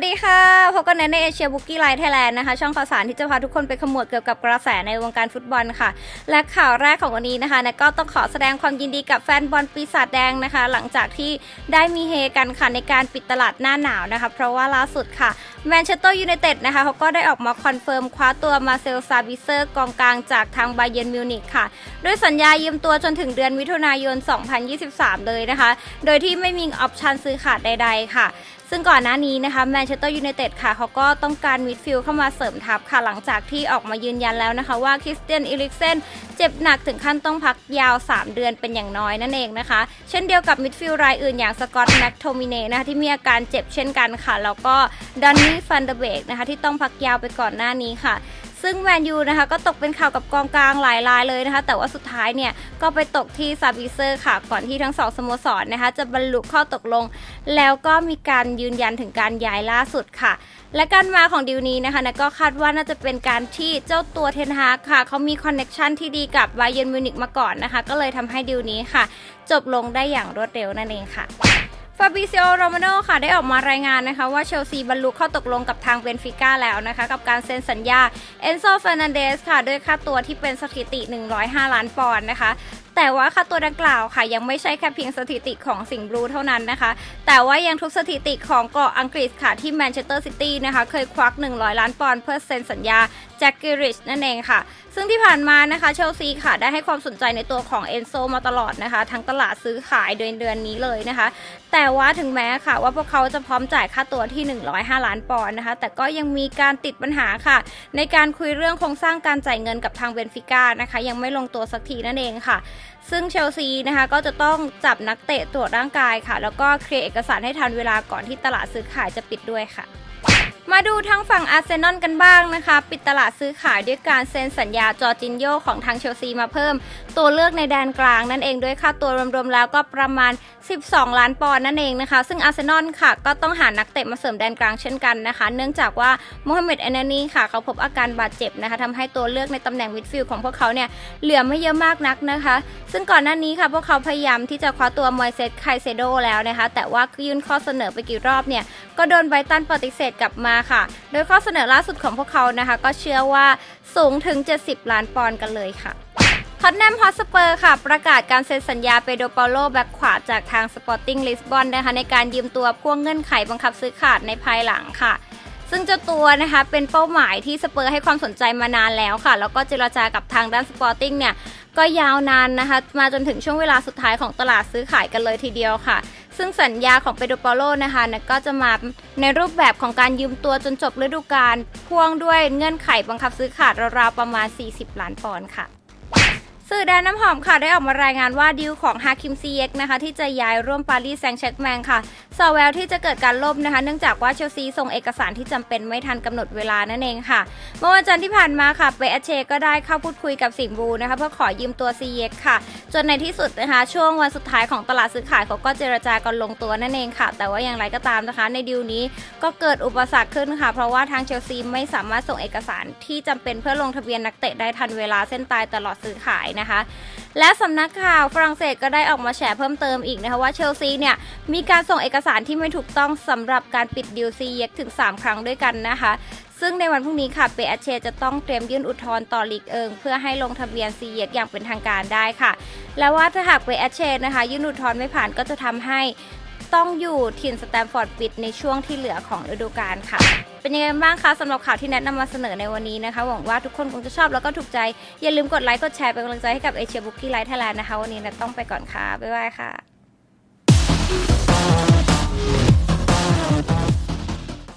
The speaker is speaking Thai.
สดีค่ะพบกันในเอเชียบุกกี้ไลท์ไทยแลนด์นะคะ ช่องข่าวสารที่จะพาทุกคนไปขมวดเกี่ยวกับกระแสในวงการฟุตบอลค่ะ และข่าวแรกของวันนี้นะคะนะก็ต้องขอแสดงความยินดีกับแฟนบอลปีศาจแดงนะคะ หลังจากที่ได้มีเฮกันค่ะในการปิดตลาดหน้าหนาวนะคะ เพราะว่าล่าสุดค่ะแมนเชสเตอร์ยูไนเต็ดนะคะเขาก็ได้ออกมาคอนเฟิร์มคว้าตัวมาเซลซาบิเซอร์กองกลางจากทางบาเยนมิวนิกค่ะด้วยสัญญายืมตัวจนถึงเดือนมิถุนายน 2023 เลยนะคะ โดยที่ไม่มีออปชันซื้อขาดใด ๆ ค่ะ ซึ่งก่อนหน้านี้นะคะแมนเชสเตอร์ยูไนเต็ดค่ะเขาก็ต้องการมิดฟิลด์เข้ามาเสริมทัพค่ะหลังจากที่ออกมายืนยันแล้วนะคะว่าคริสเตียนอิลิกเซนเจ็บหนักถึงขั้นต้องพักยาว 3 เดือนเป็นอย่างน้อยนั่นเองนะคะ เช่นเดียวกับมิดฟิลด์รายอื่นอย่างสกอตต์แม็กโทมิเน่นะคะที่มีอาการเจ็บเช่นกันค่ะ แล้วก็ดอนนี่ฟันเดเบกนะคะที่ต้องพักยาวไปก่อนหน้านี้ค่ะ ซึ่งแมนยูนะคะก็ตกเป็นข่าวกับกองกลางหลายรายเลยนะคะ แต่ว่าสุดท้ายเนี่ยก็ไปตกที่ซาบิเซอร์ค่ะ ก่อนที่ทั้งสองสโมสรนะคะ จะบรรลุข้อตกลง แล้วก็มีการยืนยันถึงการย้ายล่าสุดค่ะ และการมาของดิวนี้นะคะนะก็คาดว่าน่าจะเป็นการที่เจ้าตัวเทนฮาค่ะเขามีคอนเน็ชันที่ดีกับไบเยนมิวนิกมาก่อนนะคะ ก็เลยทำให้ดิวนี้ค่ะ จบลงได้อย่างรวดเร็วนั่นเองค่ะ ฟาบิซิโอโรมาโนค่ะได้ออกมารายงานนะคะว่าเชลซีบรรลุข้อตกลงกับทางเบนฟิก้าแล้วนะคะกับการเซ็นสัญญาเอนโซฟ r นันเดสค่ะด้วยค่าตัวที่เป็นสถิติ 105 ล้านปอนด์นะคะ แต่ว่าค่าตัวดังกล่าวค่ะ ยังไม่ใช่แค่เพียงสถิติของสิงห์บลูเท่านั้นนะคะ แต่ว่ายังทุกสถิติของเกาะอังกฤษค่ะที่แมนเชสเตอร์ซิตี้นะคะ เคยควัก 100 ล้านปอนด์เพื่อเซ็นสัญญาแจ็คกิริชนั่นเองค่ะ ซึ่งที่ผ่านมานะคะเชลซีค่ะ ได้ให้ความสนใจในตัวของเอนโซมาตลอดนะคะ ทั้งตลาดซื้อขายเดือนเดือนนี้เลยนะคะ แต่ว่าถึงแม้ค่ะว่าพวกเขาจะพร้อมจ่ายค่าตัวที่ 105 ล้านปอนด์นะคะ แต่ก็ยังมีการติดปัญหาค่ะ ในการคุยเรื่องโครงสร้างการจ่ายเงินกับทางเบนฟิก้านะคะ ยังไม่ลงตัวสักทีนั่นเองค่ะซึ่งเชลซีนะคะก็จะต้องจับนักเตะตรวจร่างกายค่ะ แล้วก็เคลียร์เอกสารให้ทันเวลาก่อนที่ตลาดซื้อขายจะปิดด้วยค่ะ มาดูทางฝั่งอาร์เซนอลกันบ้างนะคะ ปิดตลาดซื้อขายด้วยการเซ็นสัญญาจอร์จินโยของทางเชลซีมาเพิ่ม ตัวเลือกในแดนกลางนั่นเองด้วยค่าตัวรวมๆแล้วก็ประมาณ 12 ล้านปอนด์นั่นเองนะคะ ซึ่งอาร์เซนอลค่ะ ก็ต้องหานักเตะมาเสริมแดนกลางเช่นกันนะคะ เนื่องจากว่าโมฮัมเหม็ดแอนนานีค่ะ เขาพบอาการบาดเจ็บนะคะทำให้ตัวเลือกในตำแหน่งมิดฟิลด์ของพวกเขาเนี่ยเหลือไม่เยอะมากนักนะคะ ซึ่งก่อนหน้านี้ค่ะพวกเขาพยายามที่จะคว้าตัวมอยเซตไคเซโดแล้วนะคะ แต่ว่ายื่นข้อเสนอไปกี่รอบเนี่ยก็โดนไบตันปฏิเสธกับมาค่ะ โดยข้อเสนอล่าสุดของพวกเขานะคะ ก็เชื่อว่าสูงถึง 70 ล้านปอนด์กันเลยค่ะท็อตแนมฮอสเปอร์ค่ะ ประกาศการเซ็นสัญญาเปโดเปาโลแบ็กขวาจากทางสปอร์ติ้งลิสบอนนะคะในการยืมตัวพ่วงเงื่อนไขบังคับซื้อขาดในภายหลังค่ะ ซึ่งเจ้าตัวนะคะเป็นเป้าหมายที่สเปอร์ให้ความสนใจมานานแล้วค่ะ แล้วก็เจรจากับทางด้านสปอร์ติ้งเนี่ยก็ยาวนานนะคะ มาจนถึงช่วงเวลาสุดท้ายของตลาดซื้อขายกันเลยทีเดียวค่ะ ซึ่งสัญญาของเปโดรปาโลนะคะนะก็จะมาในรูปแบบของการยืมตัวจนจบฤดูกาลพ่วงด้วยเงื่อนไขบังคับซื้อขาดราวๆประมาณ 40 ล้านปอนด์ค่ะ สื่อแดนน้ำหอมค่ะได้ออกมารายงานว่าดีลของฮาคิมซีเย็กนะคะที่จะย้ายร่วมปารีสแซงต์แชร์กแมงค่ะสอแววที่จะเกิดการล่มนะคะ เนื่องจากว่าเชลซีส่งเอกสารที่จำเป็นไม่ทันกำหนดเวลานั่นเองค่ะ เมื่อวันจันทร์ที่ผ่านมาค่ะเปอเชก็ได้เข้าพูดคุยกับสิงบูนะคะเพื่อขอยืมตัวซีเย็กค่ะ จนในที่สุดนะคะช่วงวันสุดท้ายของตลาดซื้อขายเขาก็เจรจากันลงตัวนั่นเองค่ะ แต่ว่าอย่างไรก็ตามนะคะ ในดีลนี้ก็เกิดอุปสรรคขึ้นค่ะ เพราะว่าทางเชลซีไม่สามารถส่งเอกสารที่จำเป็นเพื่อลงทะเบียนนักเตะได้ทันเวลาเส้นตายตลอดซื้อขายนะคะ และสำนักข่าวฝรั่งเศสก็ได้ออกมาแฉเพิ่มเติมอีกนะคะว่าเชลซีเนี่ยมีการส่งเอกสารที่ไม่ถูกต้องสำหรับการปิดดิวซีเย็กถึง 3 ครั้งด้วยกันนะคะ ซึ่งในวันพรุ่งนี้ค่ะเปอาเชจะต้องเตรียมยื่นอุทธรณ์ต่อลีกเอิง เพื่อให้ลงทะเบียนซีเย็กอย่างเป็นทางการได้ค่ะ และวว่าถ้าหากเปอาเชนะคะ ยื่นอุทธรณ์ไม่ผ่านก็จะทำให้ ต้องอยู่ถิ่นสแตมฟอร์ดปิดในช่วงที่เหลือของฤดูกาลค่ะ เป็นยังไงบ้างคะสำหรับข่าวที่แนะนำมาเสนอในวันนี้นะคะ หวังว่าทุกคนคงจะชอบแล้วก็ถูกใจ อย่าลืมกดไลค์กดแชร์เป็นกำลังใจให้กับเอเชียบุ๊กกี้ไลท์ไทยแลนด์นะคะ วันนี้นะต้องไปก่อนค่ะ บ๊ายบายค่ะ